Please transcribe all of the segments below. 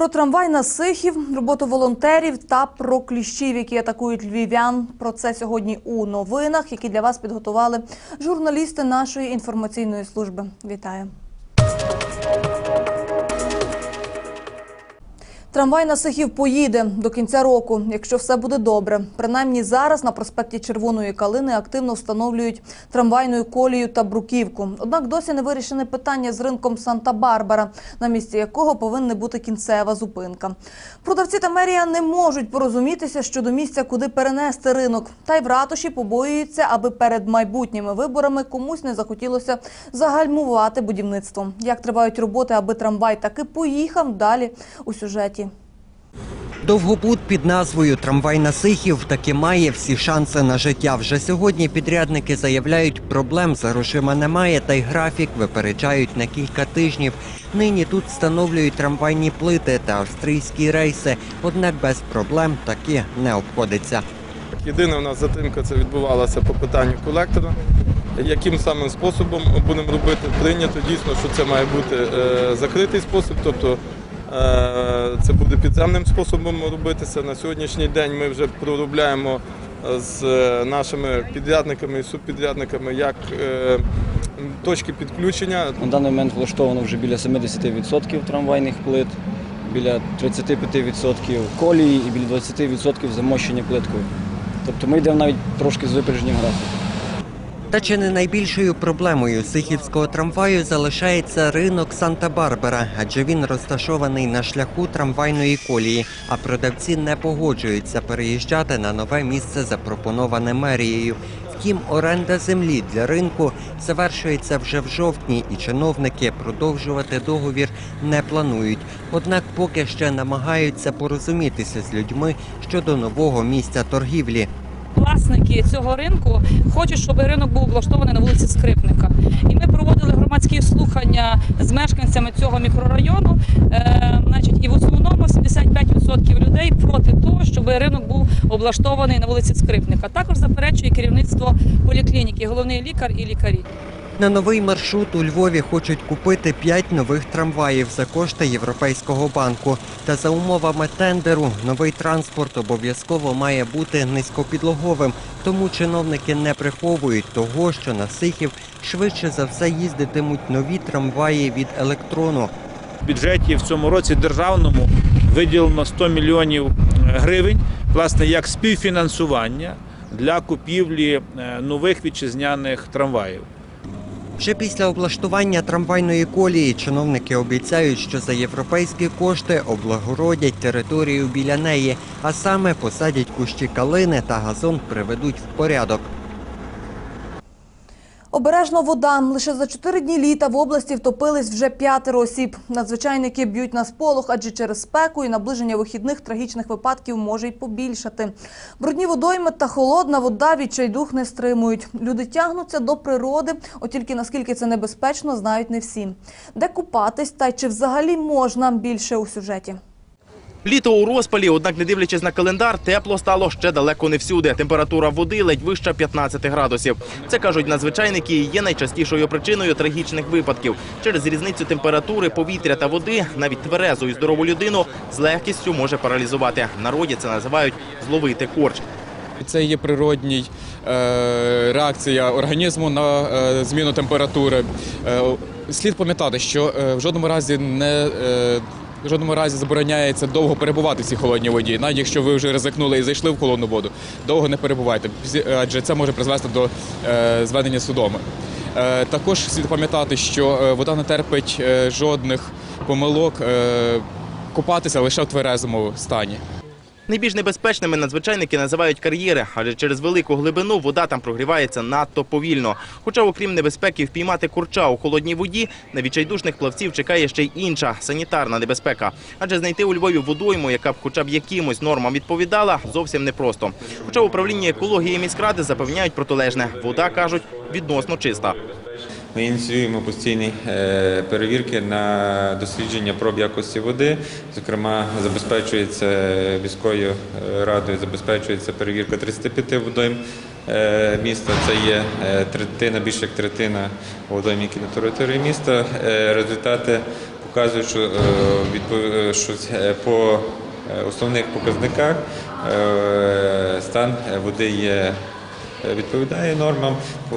Про трамвай на Сихів, роботу волонтерів та про кліщів, які атакують львів'ян. Про це сьогодні у новинах, які для вас підготували журналісти нашої інформаційної служби. Вітаю. Трамвай на Сихів поїде до кінця року, якщо все буде добре. Принаймні зараз на проспекті Червоної Калини активно встановлюють трамвайну колію та бруківку. Однак досі не вирішене питання з ринком Санта-Барбара, на місці якого повинна бути кінцева зупинка. Продавці та мерія не можуть порозумітися щодо місця, куди перенести ринок. Та й в ратуші побоюються, аби перед майбутніми виборами комусь не захотілося загальмувати будівництво. Як тривають роботи, аби трамвай таки поїхав далі у сюжеті. Довгобуд під назвою Трамвай на Сихів таки має всі шанси на життя. Вже сьогодні підрядники заявляють, проблем з грошима немає, та й графік випереджають на кілька тижнів. Нині тут встановлюють трамвайні плити та австрійські рейси, однак без проблем таки не обходиться. Єдина у нас затримка це відбувалася по питанню колектора. Яким самим способом будемо робити? Прийнято дійсно, що це має бути е, закритий спосіб, тобто це буде підземним способом робитися. На сьогоднішній день ми вже проробляємо з е, нашими підрядниками і субпідрядниками як е, точки підключення, На даний момент влаштовано вже біля 70% трамвайних плит, біля 35% колії і біля 20% замощення плиткою. Тобто ми йдемо навіть трошки з випередженням графіку. Та чи не найбільшою проблемою сихівського трамваю залишається ринок Санта-Барбара, адже він розташований на шляху трамвайної колії, а продавці не погоджуються переїжджати на нове місце, запропоноване мерією. Втім, оренда землі для ринку завершується вже в жовтні, і чиновники продовжувати договір не планують. Однак поки ще намагаються порозумітися з людьми щодо нового місця торгівлі. Власники цього ринку хочуть, щоб ринок був облаштований на вулиці Скрипника. І ми проводили громадські слухання з мешканцями цього мікрорайону. Е, і в основному 75% людей проти того, щоб ринок був облаштований на вулиці Скрипника. Також заперечує керівництво поліклініки, головний лікар і лікарі. На новий маршрут у Львові хочуть купити 5 нових трамваїв за кошти Європейського банку. Та за умовами тендеру новий транспорт обов'язково має бути низькопідлоговим. Тому чиновники не приховують того, що на Сихів швидше за все їздитимуть нові трамваї від електрону. В бюджеті в цьому році державному виділено 100 мільйонів е, гривень, власне, як співфінансування для купівлі е, нових вітчизняних трамваїв. Вже після облаштування трамвайної колії чиновники обіцяють, що за європейські кошти облагородять територію біля неї, а саме посадять кущі калини та газон приведуть в порядок. Обережно вода. Лише за чотири дні літа в області втопились вже п'ятеро осіб. Надзвичайники б'ють на сполох, адже через спеку і наближення вихідних трагічних випадків може й побільшати. Брудні водойми та холодна вода відчайдух не стримують. Люди тягнуться до природи, от тільки наскільки це небезпечно, знають не всі. Де купатись та й чи взагалі можна більше у сюжеті. Літо у розпалі, однак, не дивлячись на календар, тепло стало ще далеко не всюди. Температура води ледь вища 15 градусів. Це кажуть надзвичайники, є найчастішою причиною трагічних випадків. Через різницю температури, повітря та води навіть тверезу і здорову людину з легкістю може паралізувати. В Народі це називають зловити корч. Це є природній е, реакція організму на е, зміну температури. Е, слід пам'ятати, що в жодному разі не в жодному разі забороняється довго перебувати в цій холодній воді. Навіть якщо ви вже ризикнули і зайшли в холодну воду, довго не перебувайте, адже це може призвести до е, зведення судоми. Е, також слід пам'ятати, що е, вода не терпить жодних помилок. Купатися лише в тверезому стані. Найбільш небезпечними надзвичайники називають кар'єри, адже через велику глибину вода там прогрівається надто повільно. Хоча, окрім небезпеки впіймати курча у холодній воді, на відчайдушних плавців чекає ще й інша санітарна небезпека. Адже знайти у Львові водойму, яка б хоча б якимось нормам відповідала, зовсім непросто. Хоча управління екології міськради запевняють протилежне. Вода кажуть відносно чиста. Ми ініціюємо постійні е, перевірки на дослідження проб якості води. Зокрема, забезпечується міською е, радою, забезпечується перевірка 35 водойм е, міста. Це є третина, більше як третина водойм, які на території міста. Результати показують, що, що по основних показниках стан води є, відповідає нормам.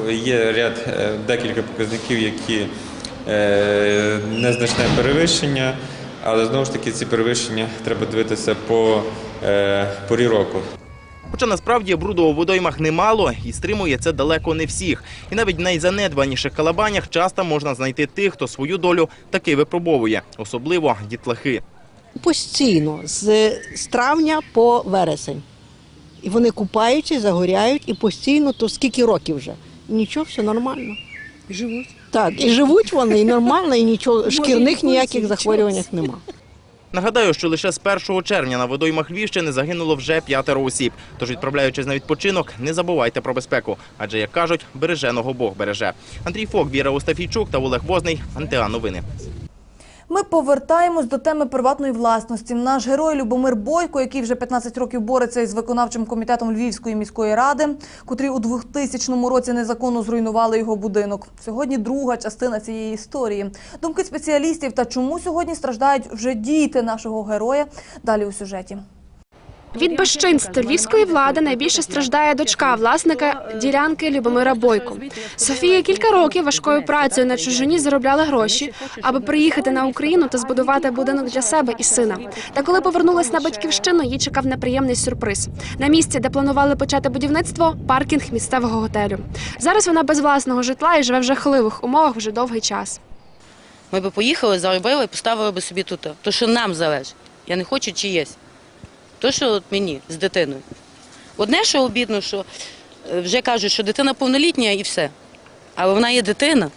Є ряд е, декілька показників, які е, незначне перевищення, але знову ж таки ці перевищення треба дивитися по е, порі року. Хоча насправді бруду у водоймах немало і стримує це далеко не всіх. І навіть в найзанедбаніших калабанях часто можна знайти тих, хто свою долю таки випробовує, особливо дітлахи. Постійно, з, з травня по вересень. І вони купаються, загоряють, і постійно, то скільки років вже. І нічого, все нормально. І живуть. Так, і живуть вони, і нормально, і нічого, шкірних ніяких захворювань нема. Нагадаю, що лише з 1 червня на водоймах Львівщини загинуло вже п'ятеро осіб. Тож, відправляючись на відпочинок, не забувайте про безпеку. Адже, як кажуть, береженого Бог береже. Андрій Фок, Віра Остафійчук та Олег Возний. Антеа новини. Ми повертаємось до теми приватної власності. Наш герой Любомир Бойко, який вже 15 років бореться із виконавчим комітетом Львівської міської ради, котрі у 2000 році незаконно зруйнували його будинок. Сьогодні друга частина цієї історії. Думки спеціалістів та чому сьогодні страждають вже діти нашого героя. Далі у сюжеті. Від безчинств львівської влади найбільше страждає дочка власника ділянки Любомира Бойко. Софія кілька років важкою працею на чужині заробляла гроші, аби приїхати на Україну та збудувати будинок для себе і сина. Та коли повернулась на батьківщину, їй чекав неприємний сюрприз. На місці, де планували почати будівництво, паркінг місцевого готелю. Зараз вона без власного житла і живе в жахливих умовах вже довгий час. Ми би поїхали, заробили поставили би собі тут. То, що нам залежить. Я не хочу чиєсь. То, що от мені з дитиною. Одне, що обідно, що е, вже кажуть, що дитина повнолітня і все. Але вона є дитина.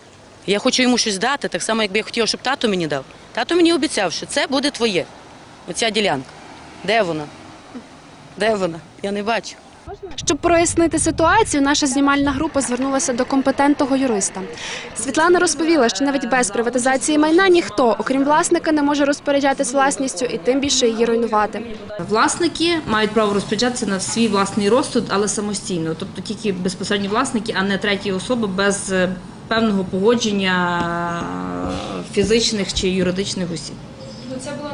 Я хочу йому щось дати, так само, якби я хотіла, щоб тато мені дав. Тато мені обіцяв, що це буде твоє. Оця ділянка. Де вона? Де вона? Я не бачу. Щоб прояснити ситуацію, наша знімальна група звернулася до компетентного юриста. Світлана розповіла, що навіть без приватизації майна ніхто, окрім власника, не може розпоряджатись власністю і тим більше її руйнувати. Власники мають право розпоряджатися на свій власний розсуд, але самостійно, тобто тільки безпосередні власники, а не треті особи без е, певного погодження е, фізичних чи юридичних осіб. Це було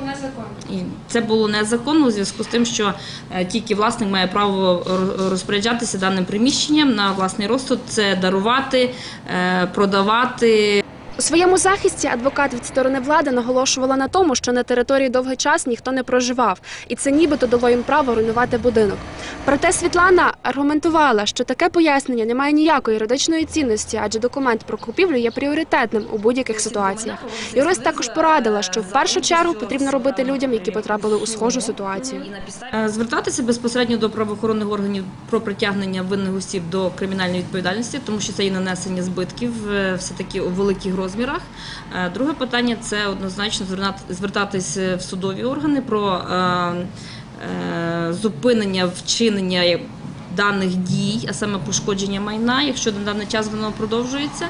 І це було незаконно у зв'язку з тим, що е, тільки власник має право розпоряджатися даним приміщенням на власний розсуд, це дарувати, е, продавати, У своєму захисті адвокат від сторони влади наголошувала на тому, що на території довгий час ніхто не проживав, і це нібито дало їм право руйнувати будинок. Проте Світлана аргументувала, що таке пояснення не має ніякої юридичної цінності, адже документ про купівлю є пріоритетним у будь-яких ситуаціях. Юрист також порадила, що в першу чергу потрібно робити людям, які потрапили у схожу ситуацію. Е, звертатися безпосередньо до правоохоронних органів про притягнення винних осіб до кримінальної відповідальності, тому що це і нанесення збитків е, все таки у великих розмірах. Е, Друге питання це однозначно звертатись в судові органи про е, е, зупинення вчинення даних дій, а саме пошкодження майна, якщо на даний час воно продовжується.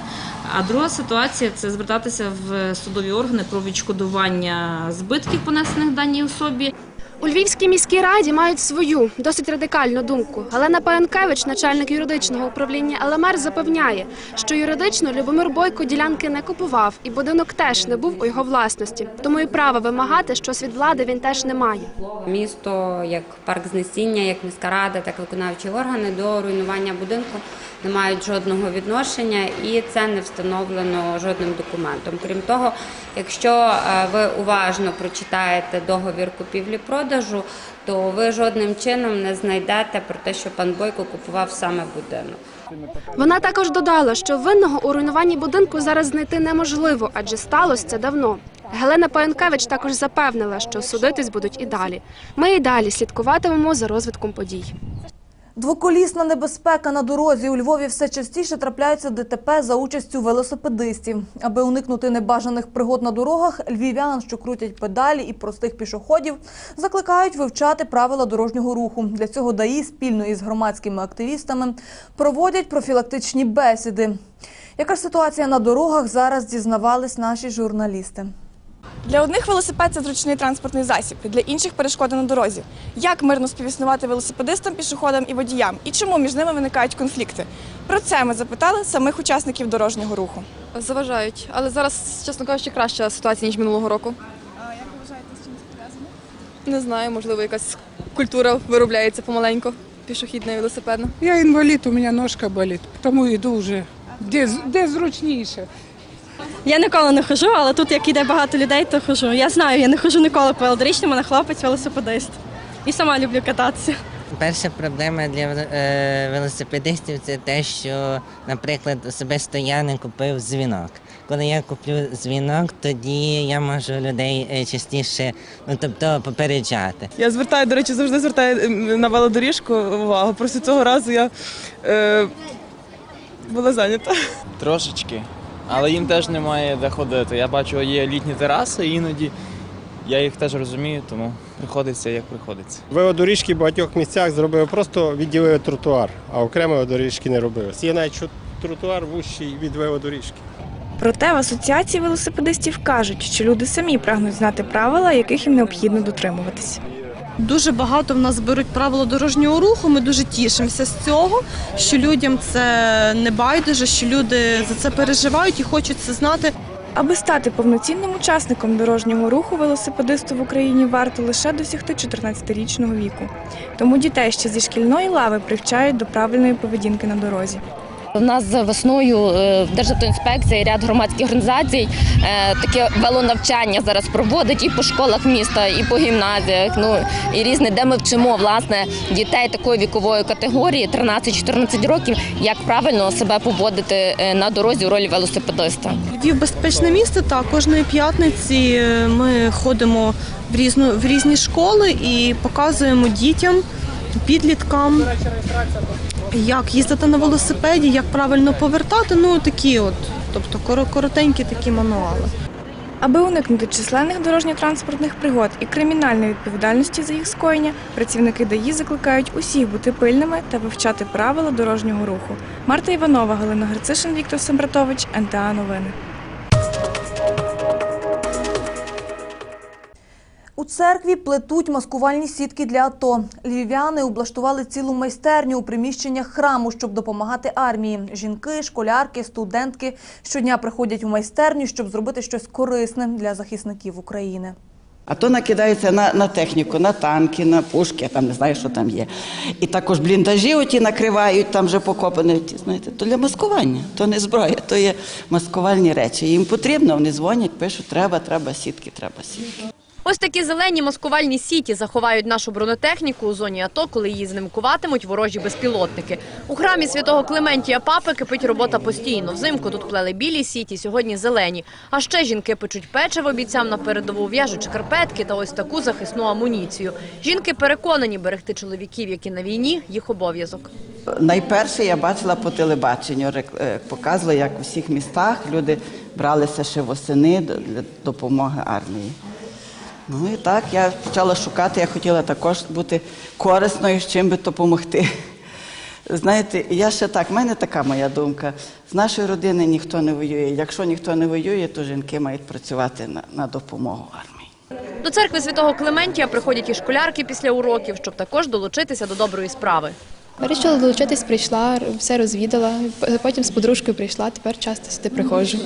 А друга ситуація це звертатися в судові органи про відшкодування збитків, понесених даній особі. У Львівській міській раді мають свою досить радикальну думку. Галина Паянкевич, начальник юридичного управління ЛМР, запевняє, що юридично Любомир Бойко ділянки не купував, і будинок теж не був у його власності. Тому і права вимагати щось від влади він теж не має. Місто, як парк знесіння, як міська рада, так і виконавчі органи до руйнування будинку не мають жодного відношення, і це не встановлено жодним документом. Крім того, якщо е, ви уважно прочитаєте договір купівлі-продажу, то ви жодним чином не знайдете про те, що пан Бойко купував саме будинок. Вона також додала, що винного у руйнуванні будинку зараз знайти неможливо, адже сталося це давно. Гелена Паянкевич також запевнила, що судитись будуть і далі. Ми і далі слідкуватимемо за розвитком подій. Двоколісна небезпека на дорозі у Львові все частіше трапляються ДТП за участю велосипедистів. Аби уникнути небажаних пригод на дорогах, львів'ян, що крутять педалі і простих пішоходів, закликають вивчати правила дорожнього руху. Для цього ДАІ спільно із громадськими активістами проводять профілактичні бесіди. Яка ж ситуація на дорогах зараз дізнавались наші журналісти? Для одних велосипед це зручний транспортний засіб, для інших перешкода на дорозі. Як мирно співіснувати велосипедистам, пішоходам і водіям? І чому між ними виникають конфлікти? Про це ми запитали самих учасників дорожнього руху. Заважають, але зараз, чесно кажучи, краща ситуація, ніж минулого року. А як ви вважаєте, з чим це пов'язано? Не знаю, можливо, якась культура виробляється помаленьку, пішохідна і велосипедна. Я інвалід, у мене ножка болить, тому йду вже де, де зручніше. Я ніколи не хожу, але тут, як іде багато людей, то хожу. Я знаю, я не хожу ніколи по велодоріжному, мене хлопець велосипедист. І сама люблю кататися. Перша проблема для е, велосипедистів це те, що, наприклад, особисто я не купив дзвінок. Коли я куплю дзвінок, тоді я можу людей е, частіше, ну тобто попереджати. Я звертаю, до речі, завжди звертаю на велодоріжку увагу. Просто цього разу я е, була зайнята. Трошечки. Але їм теж немає де ходити. Я бачу, є літні тераси, іноді я їх теж розумію, тому приходиться як приходиться. Велодоріжки в багатьох місцях зробили, просто відділили тротуар, а окремо велодоріжки не робили. Є навіть що тротуар вущий від велодоріжки. Проте в асоціації велосипедистів кажуть, що люди самі прагнуть знати правила, яких їм необхідно дотримуватись. Дуже багато в нас беруть правила дорожнього руху. Ми дуже тішимося з цього, що людям це не байдуже, що люди за це переживають і хочуть це знати. Аби стати повноцінним учасником дорожнього руху, велосипедисту в Україні варто лише досягти 14-річного віку. Тому дітей ще зі шкільної лави привчають до правильної поведінки на дорозі. У нас весною е, Державтоінспекція і ряд громадських організацій е, таке велонавчання зараз проводить і по школах міста, і по гімназіях. Ну і різне, де ми вчимо власне дітей такої вікової категорії 13-14 років, як правильно себе поводити е, на дорозі у ролі велосипедиста. Львів безпечне місто. Так, кожної п'ятниці ми ходимо в різну в різні школи і показуємо дітям, підліткам, як їздити на велосипеді, як правильно повертати. Ну такі, от, тобто коро- коротенькі такі мануали. Аби уникнути численних дорожньо-транспортних пригод і кримінальної відповідальності за їх скоєння, працівники ДАІ закликають усіх бути пильними та вивчати правила дорожнього руху. Марта Іванова, Галина Грицишин, Віктор Сембратович, НТА Новини. У церкві плетуть маскувальні сітки для АТО. Львів'яни облаштували цілу майстерню у приміщеннях храму, щоб допомагати армії. Жінки, школярки, студентки щодня приходять у майстерню, щоб зробити щось корисне для захисників України. А то накидається на, на техніку, на танки, на пушки, я там не знаю, що там є. І також бліндажі оті накривають, там вже покопані, знаєте, то для маскування, то не зброя, то є маскувальні речі. Їм потрібно, вони дзвонять, пишуть, треба, треба сітки, треба сітки. Ось такі зелені маскувальні сіті заховають нашу бронетехніку у зоні АТО, коли її знимкуватимуть ворожі безпілотники. У храмі святого Клементія Папи кипить робота постійно. Взимку тут плели білі сіті, сьогодні зелені. А ще жінки печуть печиво бійцям на передову, в'яжуть шкарпетки та ось таку захисну амуніцію. Жінки переконані берегти чоловіків, які на війні, їх обов'язок. Найперше я бачила по телебаченню, е, показували, як у всіх містах люди бралися ще восени для допомоги армії. Ну і так я почала шукати, я хотіла також бути корисною, з чим би допомогти. Знаєте, я ще так, в мене така моя думка. З нашої родини ніхто не воює. Якщо ніхто не воює, то жінки мають працювати на, на допомогу армії. До церкви святого Клементія приходять і школярки після уроків, щоб також долучитися до доброї справи. Вирішила долучитись, прийшла, все розвідала. Потім з подружкою прийшла, тепер часто сюди приходжу.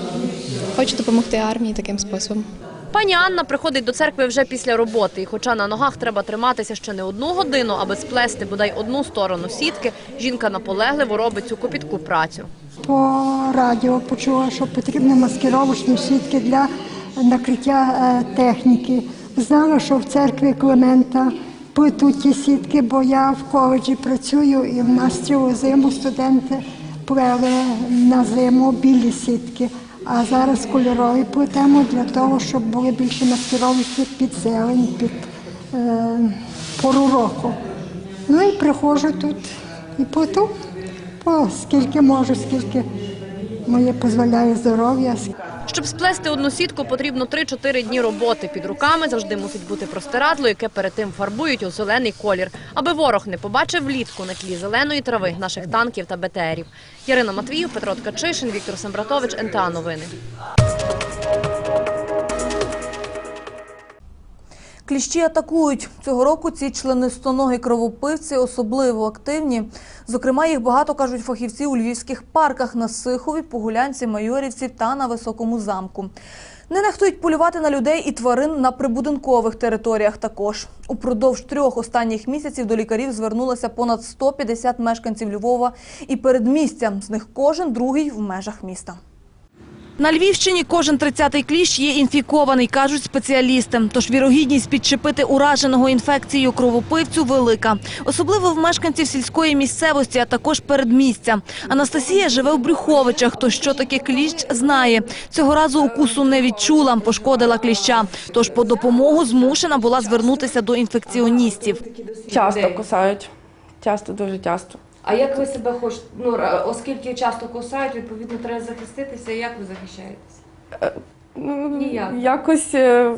Хочу допомогти армії таким способом. Пані Анна приходить до церкви вже після роботи, і хоча на ногах треба триматися ще не одну годину, аби сплести бодай одну сторону сітки, жінка наполегливо робить цю копітку працю. По радіо почула, що потрібні маскировочні сітки для накриття е, техніки. Знала, що в церкві Клемента плетуть ті сітки, бо я в коледжі працюю і в нас цілу зиму студенти плели на зиму білі сітки. А зараз кольорові плетемо для того, щоб були більше маскировочні під зелень, під е, пору року. Ну і приходжу тут і плету. по скільки можу, скільки моє дозволяє здоров'я. Щоб сплести одну сітку, потрібно 3-4 дні роботи. Під руками завжди мусить бути простирадло, яке перед тим фарбують у зелений колір, аби ворог не побачив влітку на тлі зеленої трави наших танків та БТРів. Ярина Матвіїв, Петро Ткачишин, Віктор Сембратович, НТА Новини. Кліщі атакують. Цього року ці членистоногі кровопивці особливо активні. Зокрема, їх багато, кажуть фахівці у львівських парках на Сихові, Погулянці, Майорівці та на Високому замку. Не нехтують полювати на людей і тварин на прибудинкових територіях також. Упродовж трьох останніх місяців до лікарів звернулося понад 150 мешканців Львова і передмістя. З них кожен другий в межах міста. На Львівщині кожен 30-й кліщ є інфікований, кажуть спеціалісти. Тож вірогідність підчепити ураженого інфекцією кровопивцю велика. Особливо в мешканців сільської місцевості, а також передмістя. Анастасія живе в Брюховичах, то що таке кліщ, знає. Цього разу укусу не відчула, пошкодила кліща. Тож по допомогу змушена була звернутися до інфекціоністів. Часто кусають. Часто, дуже часто. А як ви себе хочете, ну, оскільки часто кусають, відповідно, треба захиститися, як ви захищаєтесь? Ну, Ніяк. Якось, е,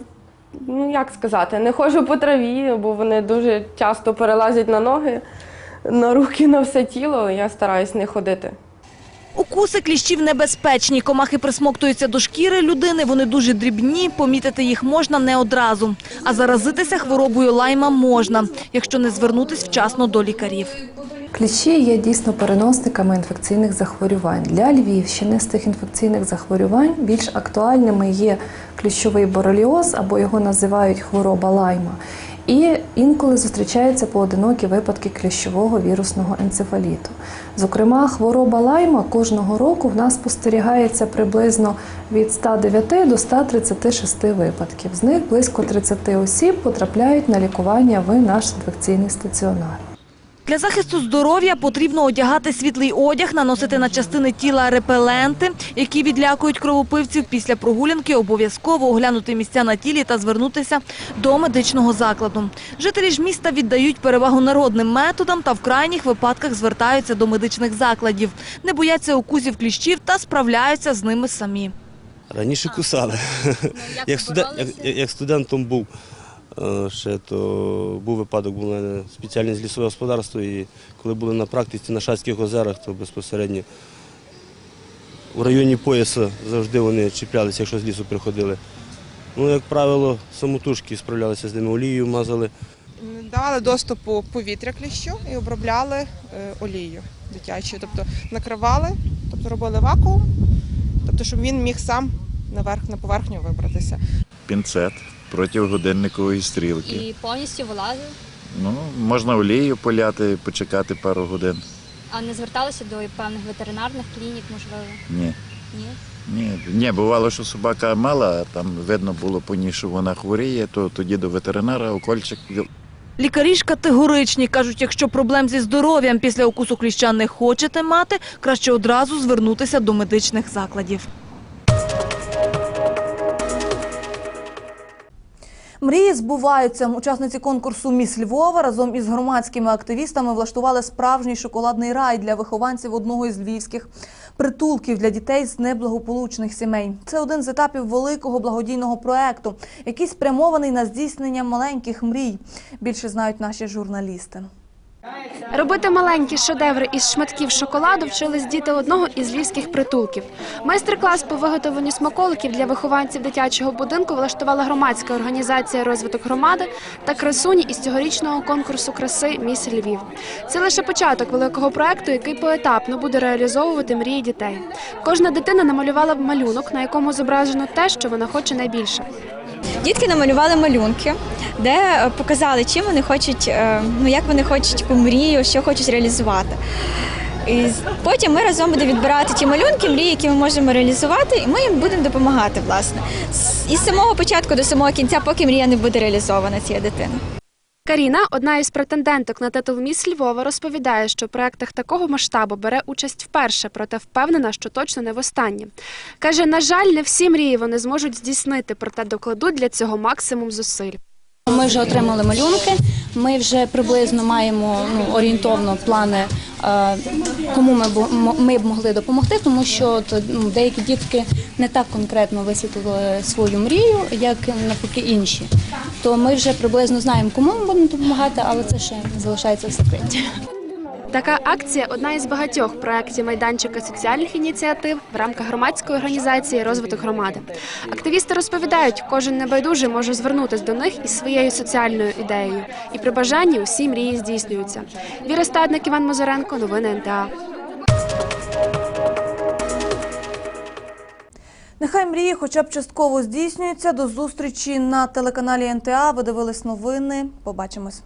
ну як сказати, не ходжу по траві, бо вони дуже часто перелазять на ноги, на руки, на все тіло. Я стараюсь не ходити. Укуси кліщів небезпечні. Комахи присмоктуються до шкіри людини, вони дуже дрібні, помітити їх можна не одразу. А заразитися хворобою лайма можна, якщо не звернутись вчасно до лікарів. Кліщі є дійсно переносниками інфекційних захворювань. Для Львівщини з цих інфекційних захворювань більш актуальними є кліщовий бореліоз або його називають хвороба лайма. І інколи зустрічаються поодинокі випадки кліщового вірусного енцефаліту. Зокрема, хвороба лайма кожного року в нас спостерігається приблизно від 109 до 136 випадків. З них близько 30 осіб потрапляють на лікування в наш інфекційний стаціонар. Для захисту здоров'я потрібно одягати світлий одяг, наносити на частини тіла репеленти, які відлякують кровопивців. Після прогулянки обов'язково оглянути місця на тілі та звернутися до медичного закладу. Жителі ж міста віддають перевагу народним методам та в крайніх випадках звертаються до медичних закладів. Не бояться укусів кліщів та справляються з ними самі. Раніше кусали. Як, студент, як, студентом був ще, то був випадок, був у мене спеціальність лісове господарство, і коли були на практиці на Шацьких озерах, то безпосередньо у районі пояса завжди вони чіплялися, якщо з лісу приходили. Ну, як правило, самотужки справлялися з ними, олією мазали. давали доступу повітря кліщу і обробляли е, олією дитячою. Тобто накривали, тобто робили вакуум, тобто, щоб він міг сам наверх на поверхню вибратися. пінцет проти годинникової стрілки. І повністю вилазив. Ну, можна олією поляти, почекати пару годин. А не зверталися до певних ветеринарних клінік, можливо? Ні. Ні. Ні, ні, бувало, що собака мала, там видно було по ній, що вона хворіє, то тоді до ветеринара укольчик Лікарі ж категоричні. Кажуть, якщо проблем зі здоров'ям після укусу кліща не хочете мати, краще одразу звернутися до медичних закладів. Мрії збуваються. Учасниці конкурсу Міс Львова разом із громадськими активістами влаштували справжній шоколадний рай для вихованців одного із львівських притулків для дітей з неблагополучних сімей. Це один з етапів великого благодійного проекту, який спрямований на здійснення маленьких мрій. Більше знають наші журналісти. Робити маленькі шедеври із шматків шоколаду вчились діти одного із львівських притулків. Майстер-клас по виготовленню смаколиків для вихованців дитячого будинку влаштувала громадська організація розвиток громади та красуні із цьогорічного конкурсу краси Міс Львів. Це лише початок великого проекту, який поетапно буде реалізовувати мрії дітей. Кожна дитина намалювала малюнок, на якому зображено те, що вона хоче найбільше. Дітки намалювали малюнки, де е, показали, чим вони хочуть, е, ну як вони хочуть яку мрію, що хочуть реалізувати. І потім ми разом будемо відбирати ті малюнки, мрії, які ми можемо реалізувати, і ми їм будемо допомагати, власне. З- Із самого початку до самого кінця, поки мрія не буде реалізована цієї дитини. Каріна, одна із претенденток на титул Міс Львова, розповідає, що в проектах такого масштабу бере участь вперше, проте впевнена, що точно не востаннє. Каже, на жаль, не всі мрії вони зможуть здійснити, проте докладуть для цього максимум зусиль. Ми вже отримали малюнки. Ми вже приблизно маємо ну, орієнтовно плани, е, кому ми ми б могли допомогти, тому що ну, деякі дітки не так конкретно висвітлили свою мрію, як навпаки інші. То ми вже приблизно знаємо, кому ми будемо допомагати, але це ще залишається в секреті. Така акція одна із багатьох проєктів майданчика соціальних ініціатив в рамках громадської організації розвиток громади. Активісти розповідають, кожен небайдужий може звернутися до них із своєю соціальною ідеєю, і при бажанні усі мрії здійснюються. Віра Стадник, Іван Мозоренко, новини НТА. Нехай мрії хоча б частково здійснюються. До зустрічі на телеканалі НТА. Ви дивились новини. Побачимось.